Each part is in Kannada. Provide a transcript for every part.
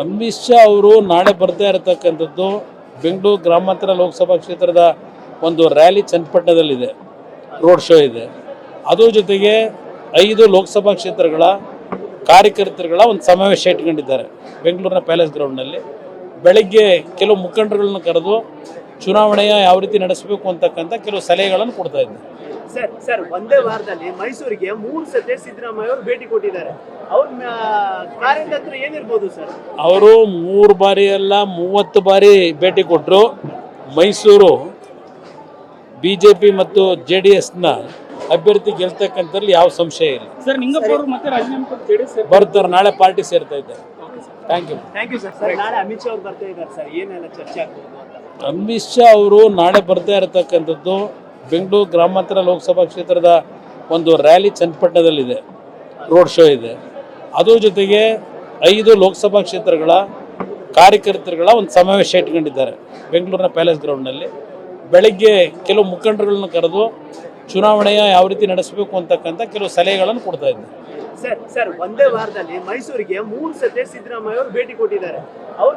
ಅಮಿತ್ ಶಾ ಅವರು ನಾಳೆ ಬರ್ತಾ ಇರತಕ್ಕಂಥದ್ದು ಬೆಂಗಳೂರು ಗ್ರಾಮಾಂತರ ಲೋಕಸಭಾ ಕ್ಷೇತ್ರದ ಒಂದು ರ್ಯಾಲಿ ಚನ್ನಪಟ್ಟಣದಲ್ಲಿದೆ. ರೋಡ್ ಶೋ ಇದೆ. ಅದ್ರ ಜೊತೆಗೆ ಐದು ಲೋಕಸಭಾ ಕ್ಷೇತ್ರಗಳ ಕಾರ್ಯಕರ್ತರುಗಳ ಒಂದು ಸಮಾವೇಶ ಇಟ್ಕೊಂಡಿದ್ದಾರೆ ಬೆಂಗಳೂರಿನ ಪ್ಯಾಲೇಸ್ ಗ್ರೌಂಡ್ನಲ್ಲಿ. ಬೆಳಗ್ಗೆ ಕೆಲವು ಮುಖಂಡರುಗಳನ್ನ ಕರೆದು ಚುನಾವಣೆಯ ಯಾವ ರೀತಿ ನಡೆಸಬೇಕು ಅಂತಕ್ಕಂಥ ಕೆಲವು ಸಲಹೆಗಳನ್ನು ಕೊಡ್ತಾ ಇದ್ದಾರೆ ಸರ್ ಸರ್ ಒಂದೇ ವಾರದಲ್ಲಿ ಮೈಸೂರಿಗೆ ಮೂರು ಸತಿ ಸಿದ್ದರಾಮಯ್ಯ ಅವರು ಭೇಟಿ ಕೊಟ್ಟಿದ್ದಾರೆ. ಅವ್ರ ಕಾರ್ಯತಂತ್ರ ಏನಿರ್ಬೋದು ಸರ್? ಅವರು ಮೂರು ಬಾರಿ ಅಲ್ಲ ಮೂವತ್ತು ಬಾರಿ ಭೇಟಿ ಕೊಟ್ಟರು ಮೈಸೂರು ಬಿ ಜೆ ಪಿ ಮತ್ತು ಜೆ ಡಿ ಎಸ್ನ ಅಭ್ಯರ್ಥಿ ಗೆಲ್ತಕ್ಕಂಥದ್ರಲ್ಲಿ ಯಾವ ಸಂಶಯ ಇಲ್ಲ. ಸರ್ ನಿಂಗಪ್ಪ ಅವರು ಮತ್ತೆ ರಾಜೀನಾಮೆ ಕೊಟ್ಟು ಜೆಡಿಎಸ್ ಬರ್ತಾರೆ ನಾಳೆ ಪಾರ್ಟಿ ಸೇರ್ತಾ ಇದ್ದಾರೆ. Thank you thank you sir sir ನಾಳೆ ಅಮಿತ್ ಶಾ ಅವ್ರು ಬರ್ತಾ ಇದ್ದಾರೆ ಸರ್. ಏನೆಲ್ಲ ಚರ್ಚೆ ಆಗ್ಬೋದು? ಅಂತ ಅಮಿತ್ ಶಾ ಅವರು ನಾಳೆ ಬರ್ತಾ ಇರತಕ್ಕಂಥದ್ದು ಬೆಂಗಳೂರು ಗ್ರಾಮಾಂತರ ಲೋಕಸಭಾ ಕ್ಷೇತ್ರದ ಒಂದು ರ್ಯಾಲಿ ಚನ್ನಪಟ್ಟಣದಲ್ಲಿದೆ, ರೋಡ್ ಶೋ ಇದೆ. ಅದ್ರ ಜೊತೆಗೆ ಐದು ಲೋಕಸಭಾ ಕ್ಷೇತ್ರಗಳ ಕಾರ್ಯಕರ್ತರುಗಳ ಒಂದು ಸಮಾವೇಶ ಇಟ್ಕೊಂಡಿದ್ದಾರೆ ಬೆಂಗಳೂರಿನ ಪ್ಯಾಲೇಸ್ ಗ್ರೌಂಡ್ನಲ್ಲಿ. ಬೆಳಗ್ಗೆ ಕೆಲವು ಮುಖಂಡರುಗಳನ್ನ ಕರೆದು ಚುನಾವಣೆಯ ಯಾವ ರೀತಿ ನಡೆಸಬೇಕು ಅಂತಕ್ಕಂಥ ಕೆಲವು ಸಲಹೆಗಳನ್ನು ಕೊಡ್ತಾ ಇದ್ದಾರೆ ಸರ್ ಸರ್ ಒಂದೇ ವಾರದಲ್ಲಿ ಮೈಸೂರಿಗೆ ಮೂರು ಸತಿ ಸಿದ್ದರಾಮಯ್ಯ ಅವರು ಭೇಟಿ ಕೊಟ್ಟಿದ್ದಾರೆ. ಅವ್ರ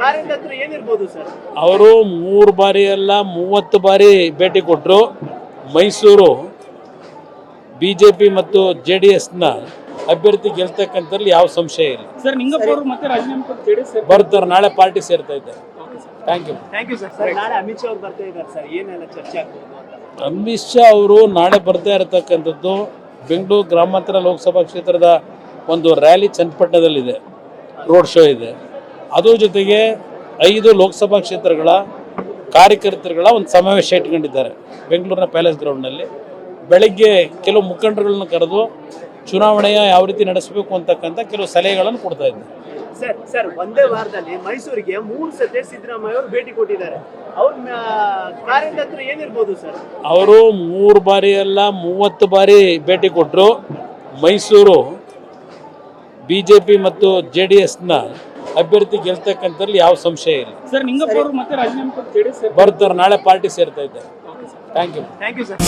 ಕಾರ್ಯತಂತ್ರ ಏನಿರ್ಬೋದು ಸರ್? ಅವರು ಮೂರು ಬಾರಿ ಅಲ್ಲ ಮೂವತ್ತು ಬಾರಿ ಭೇಟಿ ಕೊಟ್ಟರು ಮೈಸೂರು ಬಿ ಜೆ ಪಿ ಮತ್ತು ಜೆ ಡಿ ಎಸ್ನ ಅಭ್ಯರ್ಥಿ ಗೆಲ್ತಕ್ಕಂಥಲ್ಲಿ ಯಾವ ಸಂಶಯ ಇಲ್ಲ. ಸರ್ ನಿಂಗಪ್ಪ ಅವರು ಮತ್ತೆ ರಾಜೀನಾಮೆ ಕೊಟ್ಟು ಜೆಡಿಎಸ್ ಬರ್ತಾರೆ ನಾಳೆ ಪಾರ್ಟಿ ಸೇರ್ತಾ ಇದ್ದಾರೆ. Thank you thank you sir sir ನಾಳೆ ಅಮಿತ್ ಶಾ ಅವ್ರು ಬರ್ತಾ ಇದ್ದಾರೆ ಸರ್. ಏನೆಲ್ಲ ಚರ್ಚೆ ಆಗ್ಬೋದು? ಅಂತ ಅಮಿತ್ ಶಾ ಅವರು ನಾಳೆ ಬರ್ತಾ ಇರತಕ್ಕಂಥದ್ದು ಬೆಂಗಳೂರು ಗ್ರಾಮಾಂತರ ಲೋಕಸಭಾ ಕ್ಷೇತ್ರದ ಒಂದು ರ್ಯಾಲಿ ಚನ್ನಪಟ್ಟಣದಲ್ಲಿದೆ, ರೋಡ್ ಶೋ ಇದೆ. ಅದ್ರ ಜೊತೆಗೆ ಐದು ಲೋಕಸಭಾ ಕ್ಷೇತ್ರಗಳ ಕಾರ್ಯಕರ್ತರುಗಳ ಒಂದು ಸಮಾವೇಶ ಇಟ್ಕೊಂಡಿದ್ದಾರೆ ಬೆಂಗಳೂರಿನ ಪ್ಯಾಲೇಸ್ ಗ್ರೌಂಡ್ನಲ್ಲಿ. ಬೆಳಗ್ಗೆ ಕೆಲವು ಮುಖಂಡರುಗಳನ್ನ ಕರೆದು ಚುನಾವಣೆಯ ಯಾವ ರೀತಿ ನಡೆಸಬೇಕು ಅಂತಕ್ಕಂಥ ಕೆಲವು ಸಲಹೆಗಳನ್ನು ಕೊಡ್ತಾ ಇದ್ದೆ. ಸರ್ ಸರ್ ಒಂದೇ ವಾರದಲ್ಲಿ ಮೈಸೂರಿಗೆ ಮೂರು ಸತಿ ಸಿದ್ದರಾಮಯ್ಯ ಅವರು ಭೇಟಿ ಕೊಟ್ಟಿದ್ದಾರೆ. ಅವ್ರ ಕಾರ್ಯತಂತ್ರ ಏನಿರ್ಬೋದು ಸರ್? ಅವರು ಮೂರು ಬಾರಿ ಅಲ್ಲ ಮೂವತ್ತು ಬಾರಿ ಭೇಟಿ ಕೊಟ್ಟರು ಮೈಸೂರು ಬಿ ಜೆ ಪಿ ಮತ್ತು ಜೆ ಡಿ ಎಸ್ನ ಅಭ್ಯರ್ಥಿ ಗೆಲ್ತಕ್ಕಂಥಲ್ಲಿ ಯಾವ ಸಂಶಯ ಇಲ್ಲ. ಸರ್ ನಿಂಗಪ್ಪ ಅವರು ಮತ್ತೆ ರಾಜೀನಾಮೆ ಕೊಟ್ಟು ಬರ್ತಾರೆ ನಾಳೆ ಪಾರ್ಟಿ ಸೇರ್ತಾ ಇದ್ದಾರೆ. Thank you thank you sir